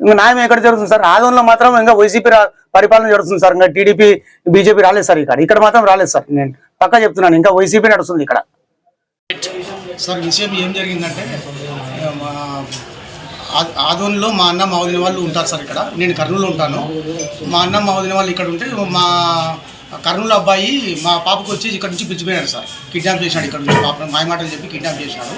ఇంకా న్యాయం ఎక్కడ జరుగుతుంది సార్? ఆదంలో మాత్రం ఇంకా వైసీపీ రా- పరిపాలన జరుగుతుంది సార్. ఇంకా టీడీపీ బీజేపీ రాలేదు సార్ ఇక్కడ. ఇక్కడ మాత్రం రాలేదు సార్. నేను పక్కా చెప్తున్నాను. ఇంకా వైసీపీ నడుస్తుంది ఇక్కడ. సార్ విషయం ఏం జరిగిందంటే ఆదోనిలో మా అన్న మా వదిన వాళ్ళు ఉంటారు సార్ ఇక్కడ. నేను కర్నూలులో ఉంటాను. మా అన్న మా వదిన వాళ్ళు ఇక్కడ ఉంటే మా కర్నూలు అబ్బాయి మా పాపకు వచ్చి ఇక్కడ నుంచి పిలిచిపోయాడు సార్. కిడ్నాప్ చేశాడు ఇక్కడ నుంచి. పాప మాయ మాటలు చెప్పి కిడ్నాప్ చేశాడు.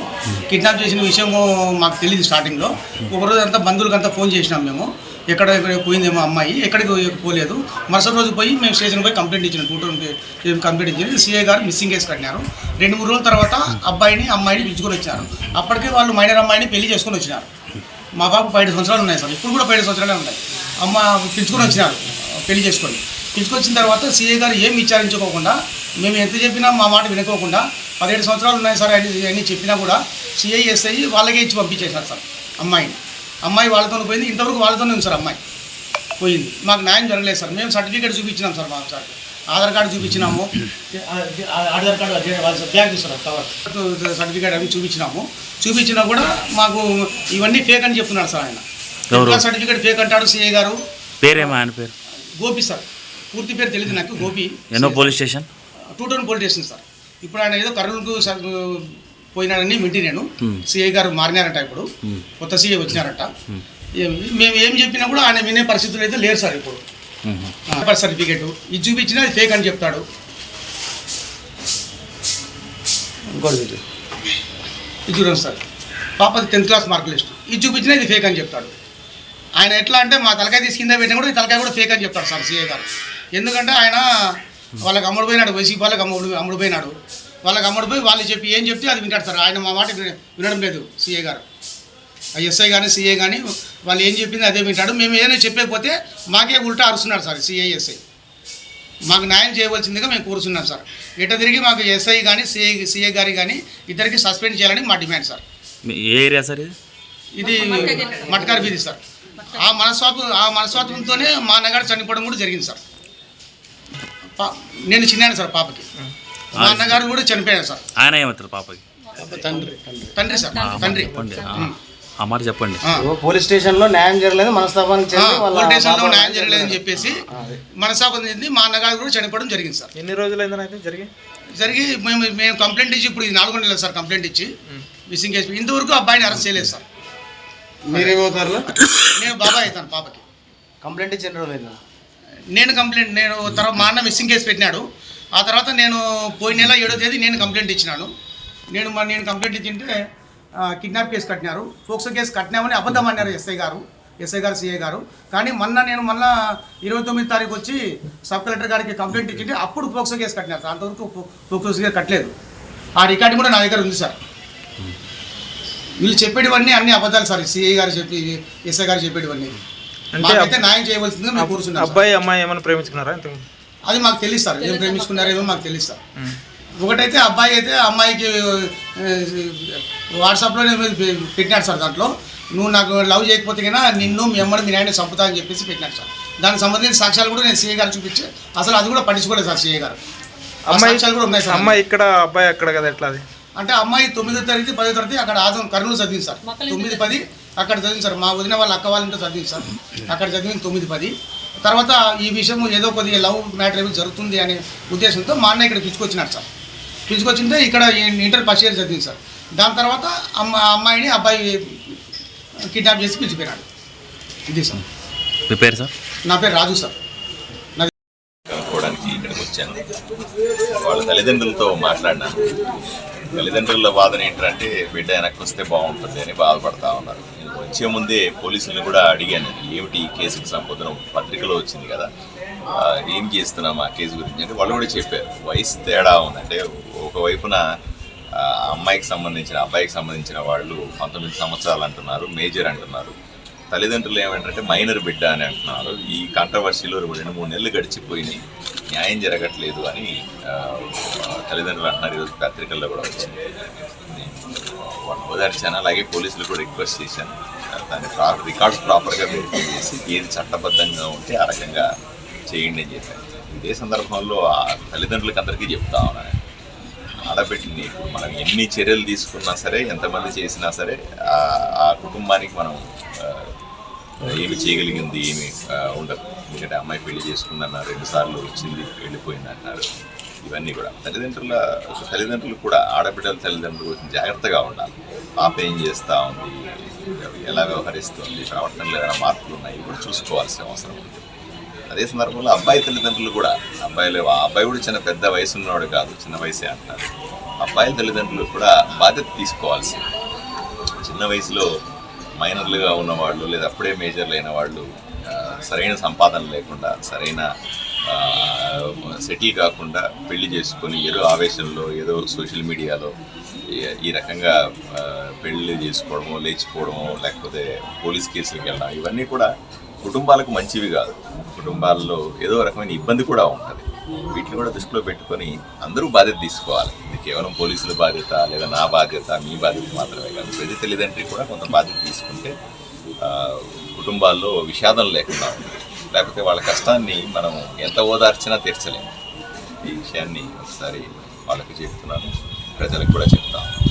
కిడ్నాప్ చేసిన విషయము మాకు తెలియదు స్టార్టింగ్లో ఒకరోజు అంతా బంధువులకి అంతా ఫోన్ చేసినాం మేము. ఎక్కడ పోయిందేమో అమ్మాయి. ఎక్కడికి పోలేదు. మరుసటి రోజు పోయి మేము స్టేషన్ పోయి కంప్లైంట్ ఇచ్చిన. టూ కంప్లైంట్ ఇచ్చింది సిఐ గారు మిస్సింగ్ కేసు కట్టినారు. రెండు మూడు రోజుల తర్వాత అబ్బాయిని అమ్మాయిని పిలుచుకొని వచ్చారు. అప్పటికే వాళ్ళు మైనర్ అమ్మాయిని పెళ్ళి చేసుకొని వచ్చినారు. మా బాబు పైడు సంవత్సరాలు ఉన్నాయి సార్. ఇప్పుడు కూడా పైడు సంవత్సరాలే ఉన్నాయి. అమ్మ పిలుచుకొని వచ్చినారు. పెళ్ళి చేసుకొని. పిలుచుకొచ్చిన తర్వాత సీఏ గారు ఏం విచారించుకోకుండా మేము ఎంత చెప్పినా మా మాట వినుకోకుండా పదిహేడు సంవత్సరాలు ఉన్నాయి సార్ అని అని చెప్పినా కూడా సిఐ ఎస్ఐ వాళ్ళకే ఇచ్చి పంపించేశారు సార్ అమ్మాయిని. అమ్మాయి వాళ్ళతో పోయింది ఇంతవరకు వాళ్ళతోనే ఉంది సార్ అమ్మాయి. పోయింది. మాకు న్యాయం జరగలేదు సార్. మేము సర్టిఫికేట్ చూపించినాం సార్ మాకు sir. Aadhaar card చూపించినాము. Aadhaar card bank sir cover certificate అవి చూపించినాము. చూపించినా కూడా మాకు ఇవన్నీ ఫేక్ అని చెప్తున్నాడు సార్ ఆయన. సర్టిఫికేట్ ఫేక్ అంటాడు సిఐ గారు? పేరేమో ఆయన పేరు? గోపి సార్. పూర్తి పేరు తెలియదు నాకు గోపి. ఎన్నో police station? Two town police station sir. ఇప్పుడు ఆయన ఏదో కర్నూలుకు సార్ పోయినాడని వింటి నేను. సిఐ గారు మారినారట ఇప్పుడు. కొత్త సిఐ వచ్చినారట. మేము ఏం చెప్పినా కూడా ఆయన వినే పరిస్థితులు అయితే లేరు సార్ ఇప్పుడు. Birth certificate. ఇది చూపించినా అది ఫేక్ అని చెప్తాడు. ఇది చూడండి సార్. పాపది టెన్త్ క్లాస్ మార్క్ లిస్ట్ ఇది చూపించినా ఇది ఫేక్ అని చెప్తాడు. ఆయన ఎట్లా అంటే మా తలకాయ తీసి కింద పెట్టినా కూడా ఈ తలకాయ కూడా ఫేక్ అని చెప్తాడు సార్ సీఏ గారు. ఎందుకంటే ఆయన వాళ్ళకి అమ్ముడు పోయినాడు వైసీపీ వాళ్ళకి అమ్ముడు అమ్ముడు పోయినాడు. వాళ్ళకి అమ్ముడు పోయి వాళ్ళు చెప్పి ఏం చెప్తే అది వింటాడు సార్. ఆయన మా మాట విన- వినడం లేదు సీఏ గారు. ఆ ఎస్ఐ కానీ సీఏ కానీ వాళ్ళు ఏం చెప్పింది అదే వింటాడు. మేము ఏదైనా చెప్పకపోతే మాకే ఉల్టా అరుస్తున్నాడు సార్ సీఐ ఎస్ఐ. మాకు న్యాయం చేయవలసిందిగా మేము కోరుతున్నాం సార్. ఎట తిరిగి మాకు ఎస్ఐ కానీ సిఐ సిఐ గారి కానీ ఇద్దరికి సస్పెండ్ చేయాలని మా డిమాండ్ సార్. ఏ ఏరియా సార్ ఇది? మట్కార్ వీధి సార్ ఆ మనస్వాపు ఆ మనస్వాతంతోనే మా అన్నగారు చనిపోవడం కూడా జరిగింది సార్. నేను చిన్నాను సార్ పాపకి. మా అన్నగారు కూడా చనిపోయారు సార్. ఆయన ఏమవుతారు పాపకి? తండ్రి. తండ్రి సార్ తండ్రి. చెప్పండి. ఆ, మాట చెప్పండి. పోలీస్ స్టేషన్లో న్యాయం జరగలేదు మనస్తాపానికి పోలీస్ స్టేషన్లో పాప- న్యాయం జరగలేదని చెప్పేసి మనస్తాపం చెంది మా అన్నగారు కూడా చనిపోవడం జరిగింది సార్. ఎన్ని రోజులైందని అయితే జరిగి? జరిగి మేము మేము కంప్లైంట్ ఇచ్చి ఇప్పుడు ఇది నాలుగు నెలలు సార్ కంప్లైంట్ ఇచ్చి మిస్సింగ్ కేసు. ఇంతవరకు అబ్బాయిని అరెస్ట్ చేయలేదు సార్. మీరేమవుతారు? నేను బాబాయ్ అవుతాను పాపకి. కంప్లైంట్ ఇచ్చిన రోజు నేను కంప్లైంట్ నేను తర్వాత మా అన్న మిస్సింగ్ కేసు పెట్టినాడు. ఆ తర్వాత నేను పోయిన నెల ఏడో తేదీ నేను కంప్లైంట్ ఇచ్చినాను. నేను మరి నేను కంప్లైంట్ ఇచ్చింటే కిడ్నాప్ కేసు కట్టినారు. ఫోక్సో కేసు కట్టినామని అబద్ధం అన్నారు ఎస్ఐ గారు ఎస్ఐ గారు సిఐ గారు. కానీ మొన్న నేను మళ్ళీ ఇరవై తొమ్మిది తారీఖు వచ్చి సబ్ కలెక్టర్ గారికి కంప్లైంట్ ఇచ్చింటే అప్పుడు ఫోక్సో కేసు కట్టినారు. అంతవరకు ఫో- ఫోక్సో కేసు కట్టలేదు. ఆ రికార్డు కూడా నా దగ్గర ఉంది సార్. వీళ్ళు చెప్పేటివన్నీ అన్ని అబద్ధాలు సార్. సిఐ గారు చెప్పి ఎస్ఐ గారు చెప్పేటివన్నీ. అంటే న్యాయం చేయవలసిందిగా కోరుతున్నాం. అబ్బాయి అమ్మాయి ఏమైనా ప్రేమించుకున్నారా అది మాకు తెలుసు సార్. ఏం ప్రేమించుకున్నారేమో మాకు తెలుసు సార్. ఒకటైతే అబ్బాయి అయితే అమ్మాయికి వాట్సాప్లోనే పెట్టినాడు సార్ దాంట్లో. నువ్వు నాకు లవ్ చేయకపోతే కన్నా నిన్ను మీ అమ్మని మీ నాయన చంపుతా అని చెప్పేసి పెట్టినాడు సార్. దానికి సంబంధించిన సాక్ష్యాలు కూడా నేను సీఏ గారు చూపించి అసలు అది కూడా పట్టించుకోలేదు సార్ సీఏ గారు. అమ్మాయి సాక్ష్యాలు కూడా ఉన్నాయి సార్ అమ్మాయి ఇక్కడ అబ్బాయి అక్కడ కదా ఎట్లా అది? అంటే అమ్మాయి తొమ్మిదో తరగతి పదో తరగతి అక్కడ ఆదం కర్నూలు చదివింది సార్. తొమ్మిది పది అక్కడ చదివింది సార్. మా వదిన వాళ్ళ అక్క వాళ్ళ ఇంట్లో చదివింది సార్. అక్కడ చదివింది తొమ్మిది పది. తర్వాత ఈ విషయం ఏదో కొద్దిగా లవ్ మ్యాటర్ ఏదో జరుగుతుంది అనే ఉద్దేశంతో మా అన్న ఇక్కడ పిలుచుకొచ్చినాడు సార్. పిలుచుకొచ్చింటే ఇక్కడ ఇంటర్ ఫస్ట్ ఇయర్ చదివింది సార్. దాని తర్వాత అమ్మ అమ్మాయిని అబ్బాయి కిడ్నాప్ చేసి పిలిచిపోయినాడు. ఇది సార్. మీ పేరు సార్? నా పేరు రాజు సార్. కనుక్కోవడానికి ఇక్కడికి వచ్చాను. వాళ్ళ తల్లిదండ్రులతో మాట్లాడినాను. తల్లిదండ్రుల వాదన ఏంటంటే బిడ్డ వెనక్కి వస్తే బాగుంటుంది అని బాధపడతా ఉన్నారు. నేను వచ్చే ముందే పోలీసులను కూడా అడిగాను. ఏమిటి ఈ కేసుకు సంబంధం పత్రికలో వచ్చింది కదా? ఏం చేస్తున్నాం ఆ కేసు గురించి? అంటే వాళ్ళు కూడా చెప్పారు. వయసు తేడా ఉందంటే ఒకవైపున అమ్మాయికి సంబంధించిన అబ్బాయికి సంబంధించిన వాళ్ళు పంతొమ్మిది సంవత్సరాలు అంటున్నారు మేజర్ అంటున్నారు. తల్లిదండ్రులు ఏమంటారంటే మైనర్ బిడ్డ అని అంటున్నారు. ఈ కాంట్రవర్సీలో రెండు మూడు నెలలు గడిచిపోయినాయి. న్యాయం జరగట్లేదు అని తల్లిదండ్రులు అంటున్నారు ఈరోజు పత్రికల్లో కూడా. వచ్చింది వాళ్ళు ఓదార్చాను అలాగే పోలీసులు కూడా రిక్వెస్ట్ చేశాను. దాని రికార్డ్స్ ప్రాపర్గా వెరిఫై చేసి ఏది చట్టబద్ధంగా ఉంటే ఆ రకంగా చేయండి అని చెప్పాను. ఇదే సందర్భంలో ఆ తల్లిదండ్రులకి అందరికీ చెప్తా ఉన్నాను ఆడబెట్టింది ఇప్పుడు మనం ఎన్ని చర్యలు తీసుకున్నా సరే ఎంతమంది చేసినా సరే ఆ- కుటుంబానికి మనం ఏమి చేయగలిగింది ఏమి ఉండదు. ఎందుకంటే అమ్మాయి పెళ్ళి చేసుకుందన్నారు రెండుసార్లు వచ్చింది వెళ్ళిపోయింది అన్నారు ఇవన్నీ కూడా. తల్లిదండ్రుల తల్లిదండ్రులు కూడా ఆడబిడ్డల తల్లిదండ్రులు కొంచెం జాగ్రత్తగా ఉండాలి. పాప ఏం చేస్తూ ఉంది? ఎలా వ్యవహరిస్తుంది? ప్రవర్తనలో ఏదైనా మార్పులు ఉన్నాయి? కూడా చూసుకోవాల్సిన అవసరం ఉంది. అదే సందర్భంలో అబ్బాయి తల్లిదండ్రులు కూడా అబ్బాయిలు ఆ అబ్బాయి కూడా చిన్న పెద్ద వయసు ఉన్నవాడు కాదు చిన్న వయసే అంటారు అబ్బాయిల తల్లిదండ్రులు కూడా బాధ్యత తీసుకోవాల్సి చిన్న వయసులో మైనర్లుగా ఉన్నవాళ్ళు లేదా అప్పుడే మేజర్లు అయిన వాళ్ళు సరైన సంపాదన లేకుండా సరైన సెటిల్ కాకుండా పెళ్ళి చేసుకొని ఏదో ఆవేశంలో ఏదో సోషల్ మీడియాలో ఈ- రకంగా పెళ్ళి చేసుకోవడమో లేచిపోవడమో లేకపోతే పోలీస్ కేసులకు వెళ్ళడం ఇవన్నీ కూడా కుటుంబాలకు మంచివి కాదు. కుటుంబాల్లో ఏదో రకమైన ఇబ్బంది కూడా ఉంటుంది. వీటిని కూడా దృష్టిలో పెట్టుకొని అందరూ బాధ్యత తీసుకోవాలి. ఇది కేవలం పోలీసుల బాధ్యత లేదా నా బాధ్యత మీ బాధ్యత మాత్రమే కాదు. ప్రతి తల్లిదండ్రి కూడా కొంత బాధ్యత తీసుకుంటే కుటుంబాల్లో విషాదం లేకుండా ఉంటుంది. లేకపోతే వాళ్ళ కష్టాన్ని మనం ఎంత ఓదార్చినా తీర్చలేము. ఈ విషయాన్ని ఒకసారి వాళ్ళకి చెప్తున్నాను. ప్రజలకు కూడా చెప్తాను.